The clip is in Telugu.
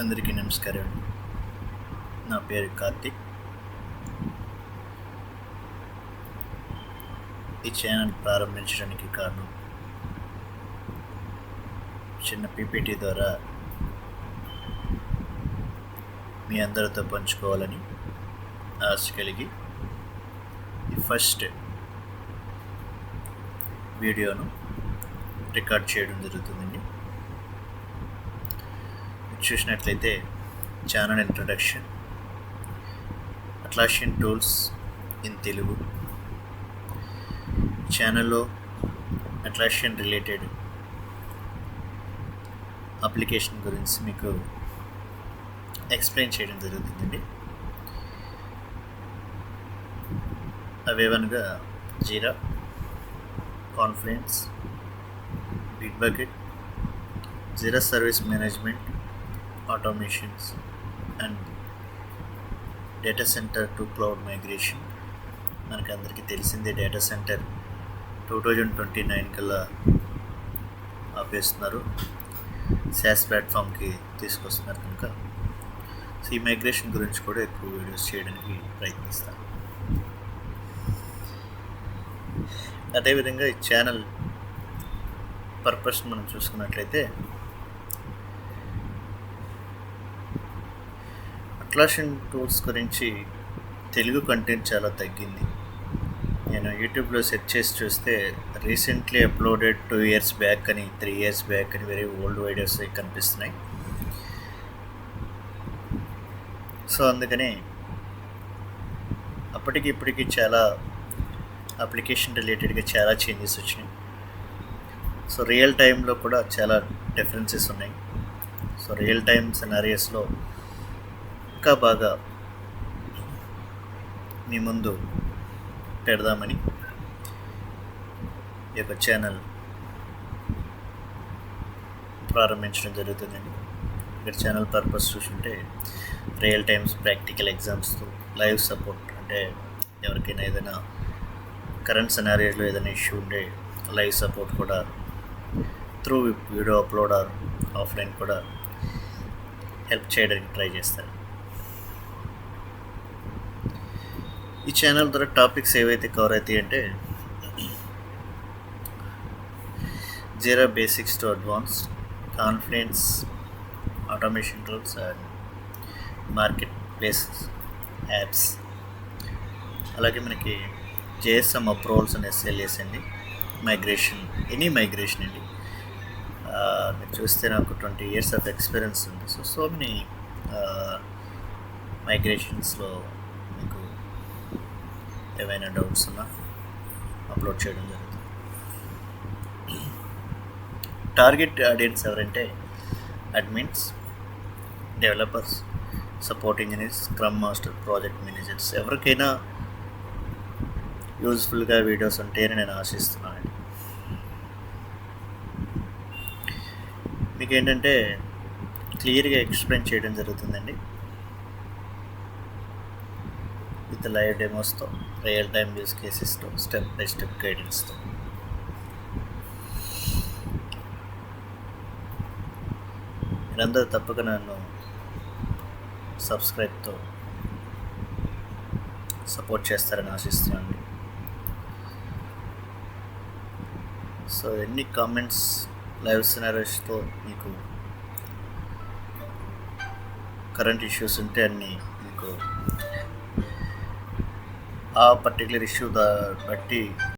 అందరికీ నమస్కారం అండి. నా పేరు కార్తిక్. ఈ ఛానల్ ప్రారంభించడానికి కారణం చిన్న పీపీటీ ద్వారా మీ అందరితో పంచుకోవాలని ఆశ కలిగి ఫస్ట్ వీడియోను రికార్డ్ చేయడం జరుగుతుందండి. చూసినట్లయితే channel introduction Atlassian tools in Telugu. ఛానల్లో అట్లాషియన్ రిలేటెడ్ అప్లికేషన్ గురించి మీకు ఎక్స్ప్లెయిన్ చేయడం జరుగుతుందండి. అవేవనగా Jira Confluence Bitbucket Jira service management automations and data centre to cloud migration మనకి అందరికీ తెలిసిందే data centre two thousand twenty nine కల్లా ఆపేస్తున్నారు. శాస్ ప్లాట్ఫామ్కి తీసుకొస్తున్నారు కనుక. సో ఈ మైగ్రేషన్ గురించి కూడా ఎక్కువ వీడియోస్ చేయడానికి ప్రయత్నిస్తాను. అదేవిధంగా ఈ ఛానల్ పర్పస్ మనం చూసుకున్నట్లయితే అట్లాషన్ టూల్స్ గురించి తెలుగు కంటెంట్ చాలా తగ్గింది. నేను యూట్యూబ్లో సెర్చ్ చేసి చూస్తే recently uploaded two years back అని త్రీ ఇయర్స్ బ్యాక్ అని వెరీ ఓల్డ్ వీడియోస్ కనిపిస్తున్నాయి. సో అందుకని అప్పటికి ఇప్పటికి చాలా అప్లికేషన్ రిలేటెడ్గా చాలా చేంజెస్ వచ్చినాయి. సో రియల్ టైంలో కూడా చాలా డిఫరెన్సెస్ ఉన్నాయి. సో రియల్ టైం సినారియస్లో ఇంకా బాగా మీ ముందు పెడదామని ఈ యొక్క ఛానల్ ప్రారంభించడం జరుగుతుందండి. ఇక్కడ ఛానల్ పర్పస్ చూసుంటే రియల్ టైమ్స్ ప్రాక్టికల్ ఎగ్జామ్స్తో లైవ్ సపోర్ట్ అంటే ఎవరికైనా ఏదైనా కరెంట్ సినారియోలో ఏదైనా ఇష్యూ ఉండే లైవ్ సపోర్ట్ కూడా through video upload or offline కూడా హెల్ప్ చేయడానికి ట్రై చేస్తారు. ఈ ఛానల్ ద్వారా టాపిక్స్ ఏవైతే కవర్ అవుతాయి అంటే Jira basics to advance Confluence automation tools and market place apps అలాగే మనకి జేఎస్ఎం అప్రూవల్స్ అండ్ ఎస్ఎల్ఎస్ అండి. మైగ్రేషన్ ఎనీ మైగ్రేషన్ అండి. మీరు చూస్తే నాకు ట్వంటీ ఇయర్స్ ఆఫ్ ఎక్స్పీరియన్స్ ఉంది. సో సో మెనీ మైగ్రేషన్స్లో ఏవైనా డౌట్స్ ఉన్నా అప్లోడ్ చేయడం జరుగుతుంది. టార్గెట్ ఆడియన్స్ ఎవరంటే admins developers support engineers scrum master project managers. ఎవరికైనా యూజ్ఫుల్గా వీడియోస్ ఉంటాయని నేను ఆశిస్తున్నానండి. మీకు ఏంటంటే క్లియర్గా ఎక్స్ప్లెయిన్ చేయడం జరుగుతుందండి. విత్ లైవ్ డెమోస్తో రియల్ టైమ్ యూస్ కేసెస్తో స్టెప్ బై స్టెప్ గైడెన్స్తో. మీరందరూ తప్పక నన్ను సబ్స్క్రైబ్తో సపోర్ట్ చేస్తారని ఆశిస్తున్నాను సో ఎన్ని కామెంట్స్ లైవ్ సినారీస్తో మీకు కరెంట్ ఇష్యూస్ ఉంటే అన్నీ మీకు a particular issue that, Bhatti